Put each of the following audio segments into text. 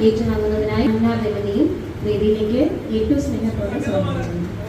ഏറ്റുവാങ്ങുന്നതിനായി അന്നാബലതയും വേദിയിലേക്ക് ഏറ്റവും സ്നേഹത്തോടെ സ്വാഗതം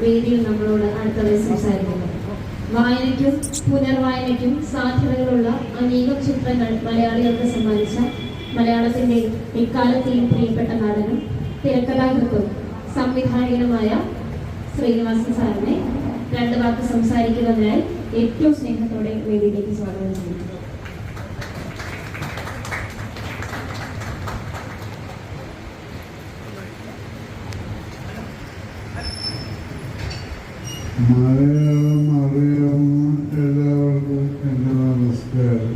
വേദിയിൽ നമ്മളോട് അടുത്തതായി സംസാരിക്കുന്നത് വായനയ്ക്കും പുനർവായനയ്ക്കും സാധ്യതകളുള്ള അനേകം ചിത്രങ്ങൾ മലയാളികൾക്ക് സമ്മാനിച്ച മലയാളത്തിന്റെ ഇക്കാലത്തെയും പ്രിയപ്പെട്ട നടനും തിരക്കഥാകൃത്തും സംവിധായകനുമായ ശ്രീനിവാസൻ സാറിനെ രണ്ട് വാക്ക് സംസാരിക്കുന്നതിനായി ഏറ്റവും സ്നേഹത്തോടെ വേദിയിലേക്ക് സ്വാഗതം ചെയ്യുന്നു. മലയാളം എല്ലാവർക്കും നമസ്കാരം.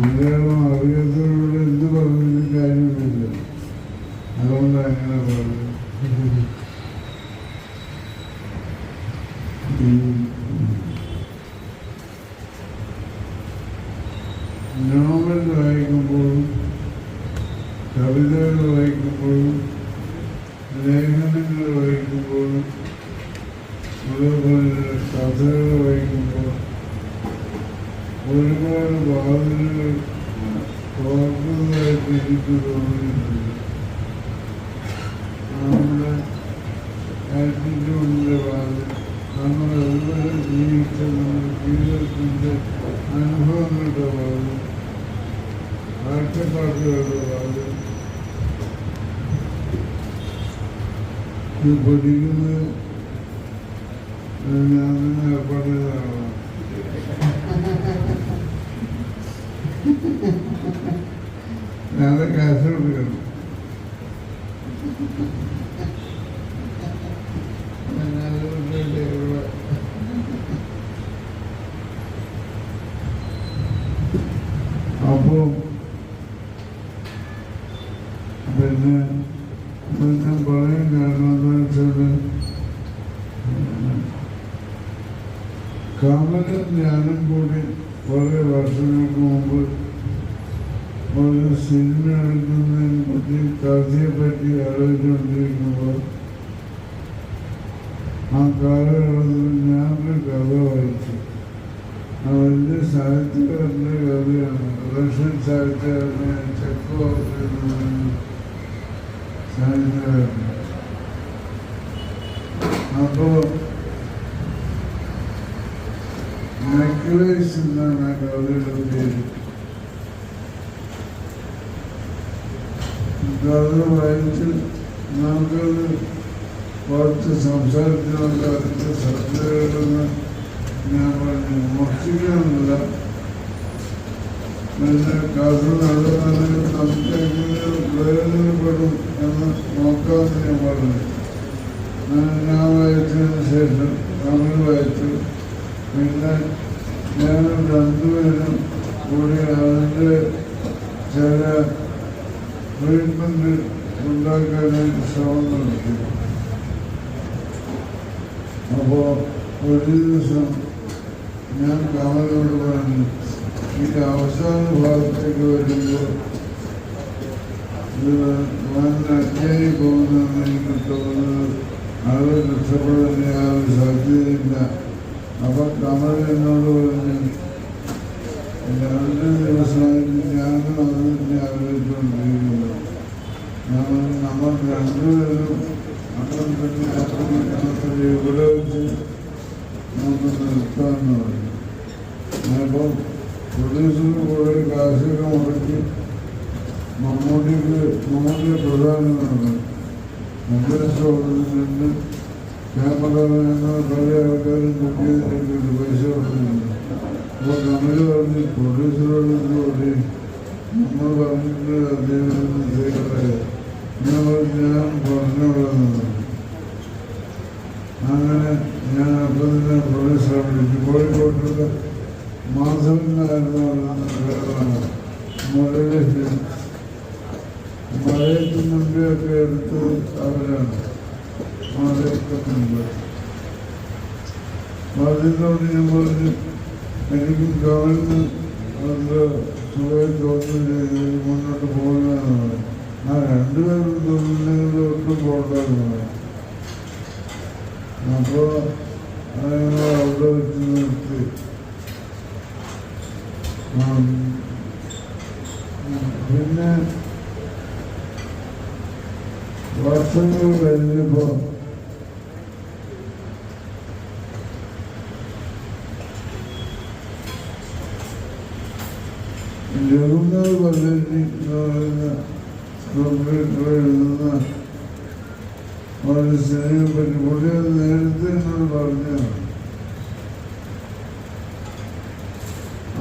മലയാളം അറിയാത്തവരോട് എന്ത് അതുകൊണ്ട് അങ്ങനെ പറഞ്ഞു നോവൽ വായിക്കുമ്പോഴും കവിതകൾ വായിക്കുമ്പോഴും ലേഖനങ്ങൾ വായിക്കുമ്പോഴും കഥകൾ വായിക്കുമ്പോൾ ഒരുപാട് വാതിലുകൾ തുറക്കുന്നതായിട്ട് എനിക്ക് തോന്നിയിട്ടുണ്ട് നമ്മുടെ ആറ്റിറ്റ്യൂഡിന്റെ വാതിൽ നമ്മൾ എവിടെ ജീവിച്ച നമ്മുടെ ജീവിതത്തിന്റെ അനുഭവങ്ങളുടെ പഠിക്കുന്നത് അപ്പോൾ പിന്നെ പിന്നെ പറയാൻ കാരണം എന്താ വെച്ചാൽ കാമനും ഞാനും കൂടി കുറേ വർഷങ്ങൾക്ക് മുമ്പ് ഒരു സിനിമ എടുക്കുന്നതിനെ പറ്റി കഥയെ പറ്റി ആലോചിച്ചുകൊണ്ടിരിക്കുമ്പോൾ ആ കാലഘട്ടത്തിൽ ഞാനൊരു കഥ വായിച്ചു. ആ വലിയ സാഹിത്യകാരന്റെ കഥയാണ്. റഷ്യൻ സാഹിത്യകാരനെ എന്ന് സാഹിത്യകാരൻ. അപ്പോൾ നെക്ലേസ് എന്നാണ് ആ കഥയുടെ പേര്. കഥ വായിച്ച് നമുക്കത് കുറച്ച് സംസാരിച്ചുകൊണ്ട് അതിന്റെ സത്യമാണെന്ന് ഞാൻ പറഞ്ഞു. മോഷ്ടിക്കാനല്ല. പിന്നെ നടന്നാലും നമുക്ക് എങ്ങനെ പ്രയോജനപ്പെടും എന്ന് നോക്കാമെന്ന് ഞാൻ പറഞ്ഞു. ഞാൻ വായിച്ചതിന് ശേഷം തമിഴ് വായിച്ചു. പിന്നെ ഞാൻ രണ്ടുപേരും കൂടി അതിന്റെ ചില ട്രീറ്റ്മെന്റ് ഉണ്ടാക്കാനായിട്ട് ശ്രമം നടത്തി. അപ്പോൾ ഒരു ദിവസം ഞാൻ കമലോട് പറഞ്ഞു ഈ അവസാന ഭാഗത്തേക്ക് വരുമ്പോൾ നല്ല അജ്ഞാനി പോകുന്നതെന്ന് എനിക്ക് തോന്നുന്നത് അത് രക്ഷപ്പെടാൻ യാതൊരു സാധ്യതയില്ല അപ്പം കമൽ എന്നോട് പറഞ്ഞു ആലോചിച്ചുകൊണ്ടിരിക്കുന്നു ഞാൻ പറഞ്ഞു, നമ്മൾ രണ്ടുപേരും തന്നെ ആക്രമിക്കണത്തിൽ ഇവിടെ വെച്ച് നമുക്ക് നിർത്താമെന്ന് പറഞ്ഞു ഞാനിപ്പോൾ പോലീസിന് കുറെ കാശൊക്കെ മുടക്കി മമ്മൂട്ടിക്ക് മമ്മൂട്ടിയെ പ്രധാനമാണ് സ്റ്റോറിൽ നിന്ന് ക്യാമറമാനോ പല ആൾക്കാരും കിട്ടിയതിനൊക്കെ പൈസ കൊടുക്കുന്നുണ്ട് അപ്പോൾ കമൽ പറഞ്ഞ് പോലീസിനോട് ഇത് പറയും നമ്മൾ പറഞ്ഞിട്ട് അദ്ദേഹം ചെയ്യട്ടെ ഞാൻ പറഞ്ഞു, ഞാൻ പറഞ്ഞോളാന്ന് അങ്ങനെ ഞാൻ അപ്പം തന്നെ പോലീസ് വിളിച്ചു കോഴിക്കോട്ടുള്ള മാസമില്ലായിരുന്നു മുരളി മഴയത്ത് മുമ്പെയൊക്കെ എടുത്ത് അവരാണ് മഴയൊക്കെ മുമ്പ് അതിനോട് ഞാൻ പറഞ്ഞു എനിക്ക് ഗവൺമെന്റ് അത് സുഖം തോന്നുന്നില്ല മുന്നോട്ട് പോകുന്നതാണ്. ആ രണ്ടുപേരും പോകണ്ടെന്ന് പറഞ്ഞു അപ്പോൾ അവിടെ വെച്ച് നിർത്തി. പിന്നെ വർഷങ്ങൾ കഴിഞ്ഞപ്പോ പറയുന്ന കമ്പ്യൂട്ടർ എഴുതുന്ന ഒരു സിനിമയെ പറ്റി പുള്ളി അത് നേരത്തെ എന്നോട് പറഞ്ഞതാണ്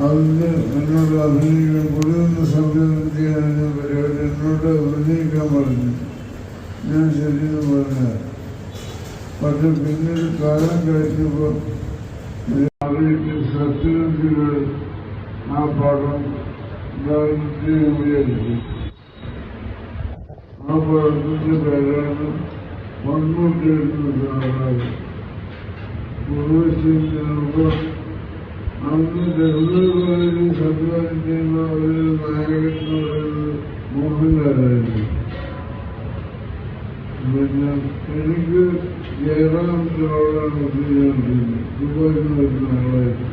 അതിന് എന്നോട് അഭിനയിക്കാൻ പുള്ളി ഒന്ന് സംവിധാനം ചെയ്യാൻ പരിപാടി എന്നോട് അഭിനയിക്കാൻ പറഞ്ഞു ഞാൻ ശരിയെന്ന് പറഞ്ഞ. പക്ഷെ പിന്നീട് കാലം കഴിഞ്ഞപ്പോൾ ആ പടം ഗവൺമെന്റ് വിചാരിച്ചു ആ പടത്തിന്റെ പേരാണ് മണ്ണൂട്ടി സാറാണ് പൂർവ്വശിവ അന്ന് ഡെവലപ്പറിൽ സംവിധാനം ചെയ്യുന്ന ഒരു നായകൻ എന്ന് പറയുന്നത് മോഹൻലാലായിരുന്നു പിന്നെ എനിക്ക് ജയറാമത്തിനോടാണ് ഒത്തുചേർന്നത് ദുബായിൽ നിന്ന് വരുന്ന ആളായിരുന്നു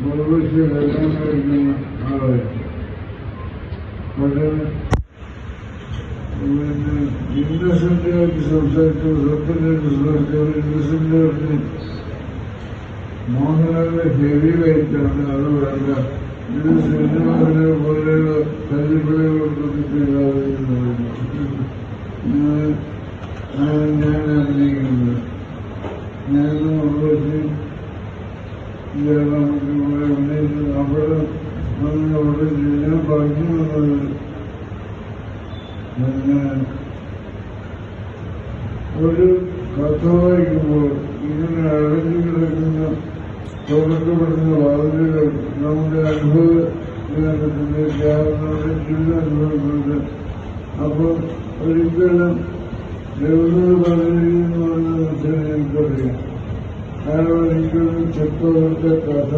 Murmursi Vedana Vedana Havaya. मगर मैंने जितना समझा कि सबसे तो सबसे विश्वास करो इतना समझा अपने मोहन में हेवी वेट करना अलग रहना जिसे सिनेमा में वो പിന്നെ ഒരു കഥ വായിക്കുമ്പോൾ ഇങ്ങനെ അടഞ്ഞു കിടക്കുന്ന തുറക്കപ്പെടുന്ന വാതിലുകൾ നമ്മുടെ അനുഭവത്തിന്റെ അനുഭവപ്പെടുന്നത് അപ്പോൾ ഒരിക്കലും ദേവതകൾ പറയുന്നു എനിക്കറിയാം. അയാൾ ഒരിക്കലും ചെപ്പവരുടെ കഥ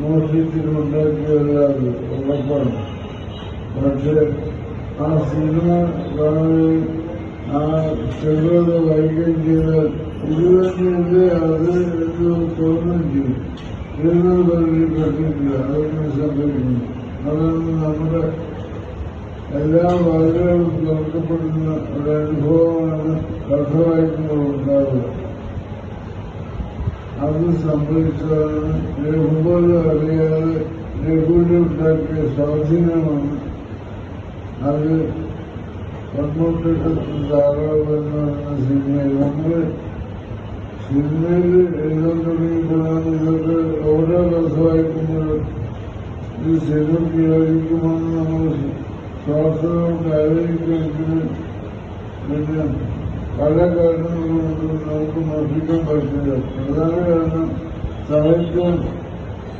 മോഷിച്ചിട്ടുണ്ടാക്കിയതല്ലാതെ ഉറപ്പാണ്. പക്ഷെ ആ സിനിമ കാണുകയും ആ ചെറുത വായിക്കുകയും ചെയ്ത് തന്നെയല്ലേ അത് എന്ന് തോന്നുകയും ചെയ്യും കേട്ടിട്ടില്ല അതൊന്നും സംഭവിക്കുന്നു. അതാണ് നമ്മുടെ എല്ലാ വാതിലുകളും തുറക്കപ്പെടുന്ന ഒരു അനുഭവമാണ് കഥ വായിക്കുമ്പോൾ ഉണ്ടാവുക. അത് സംഭവിച്ചതാണ് രഘുപോലെ അറിയാതെ രഘുവിനെ ഉണ്ടാക്കിയ സ്വാധീനമാണ് അത് കണ്ണൂട്ടത്തിൽ ധാരാളം എന്ന് പറയുന്ന സിനിമയിൽ നമ്മൾ സിനിമയിൽ എഴുതാൻ തുടങ്ങിയപ്പോഴാണ് ഇതൊക്കെ ഓരോ കഥ വായിക്കുമ്പോഴും ഇത് ശരിക്കും വിയോജിക്കുമെന്ന് നമ്മൾ ശ്വാസവും ആലോചിക്കുമെങ്കിലും പിന്നെ പല കാരണങ്ങളുകൊണ്ട് നമുക്ക് മോഷിക്കാൻ പറ്റില്ല പ്രധാന കാരണം സാഹിത്യം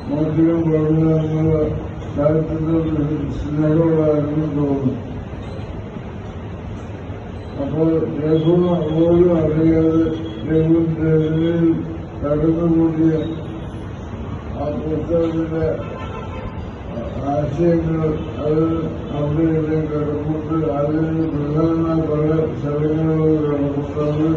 മോഷിക്കാൻ പാടില്ല എന്നുള്ള şarkıdır, isimleri olarak biz doğduk. Ama Resul oğlu Arıyalı, Resul Devri'nin karını buraya atmışlar bile Ayşe'nin Ali'nin karımızdır, Ali'nin kızlarına para sevgili oğlu karımızlarını